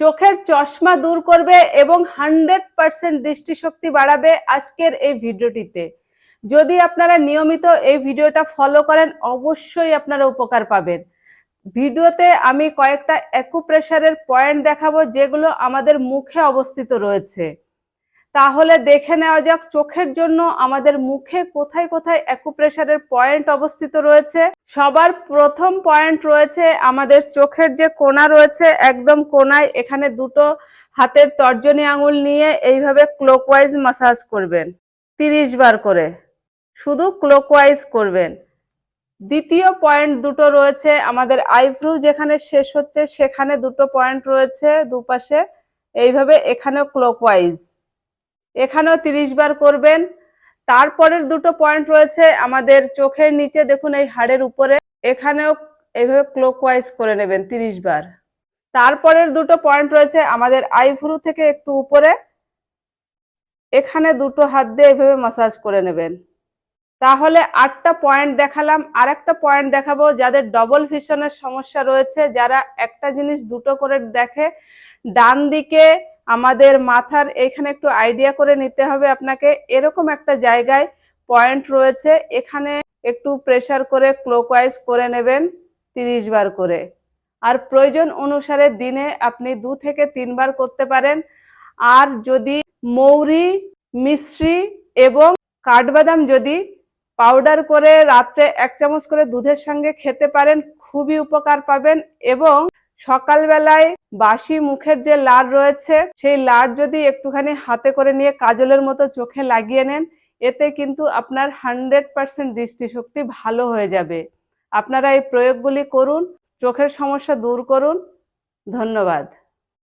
চোখের চশমা দূর করবে এবং হান্ড্রেড পার্সেন্ট দৃষ্টিশক্তি বাড়াবে আজকের এই ভিডিওটিতে। যদি আপনারা নিয়মিত এই ভিডিওটা ফলো করেন, অবশ্যই আপনারা উপকার পাবেন। ভিডিওতে আমি কয়েকটা অ্যাকুপ্রেশারের পয়েন্ট দেখাবো, যেগুলো আমাদের মুখে অবস্থিত রয়েছে। তাহলে দেখে নেওয়া যাক চোখের জন্য আমাদের মুখে কোথায় কোথায় অ্যাকুপ্রেশারের পয়েন্ট অবস্থিত রয়েছে। সবার প্রথম পয়েন্ট রয়েছে আমাদের চোখের যে কোনা রয়েছে, একদম কোনায় এখানে দুটো হাতের তর্জনী আঙুল নিয়ে এইভাবে ক্লোকওয়াইজ মাসাজ করবেন। তিরিশ বার করে। শুধু ক্লোকওয়াইজ করবেন। দ্বিতীয় পয়েন্ট দুটো রয়েছে আমাদের আইব্রু যেখানে শেষ হচ্ছে, সেখানে দুটো পয়েন্ট রয়েছে দুপাশে। এইভাবে এখানেও ক্লোকওয়াইজ এখানেও তিরিশ বার করবেন। তারপরের দুটো পয়েন্ট রয়েছে আমাদের চোখের নিচে, দেখুন এই হাড়ের উপরে। এখানেও এইভাবে ক্লোকওয়াইজ করে নেবেন তিরিশ বার। তারপরের দুটো পয়েন্ট রয়েছে আমাদের আইভ্রু থেকে একটু উপরে। এখানে দুটো হাত দিয়ে এভাবে মাসাজ করে নেবেন। তাহলে আটটা পয়েন্ট দেখালাম। আর একটা পয়েন্ট দেখাবো, যাদের ডবল ভিশনের সমস্যা রয়েছে, যারা একটা জিনিস দুটো করে দেখে, ডান দিকে আমাদের মাথার এখানে একটু আইডিয়া করে নিতে হবে আপনাকে। এরকম একটা জায়গায় পয়েন্ট রয়েছে, এখানে একটু প্রেশার করে ক্লোকওয়াইজ করে নেবেন তিরিশ বার করে। আর প্রয়োজন অনুসারে দিনে আপনি দু থেকে তিনবার করতে পারেন। আর যদি মৌরি, মিশ্রি এবং কাঠবাদাম যদি পাউডার করে রাত্রে এক চামচ করে দুধের সঙ্গে খেতে পারেন, খুবই উপকার পাবেন এবং সকালবেলায় বাসি মুখের যে লার রয়েছে, সেই লার যদি একটুখানি হাতে করে নিয়ে কাজলের মতো চোখে লাগিয়ে নেন, এতে কিন্তু আপনার হান্ড্রেড পারসেন্ট দৃষ্টিশক্তি ভালো হয়ে যাবে। আপনারা এই প্রয়োগগুলি করুন, চোখের সমস্যা দূর করুন। ধন্যবাদ।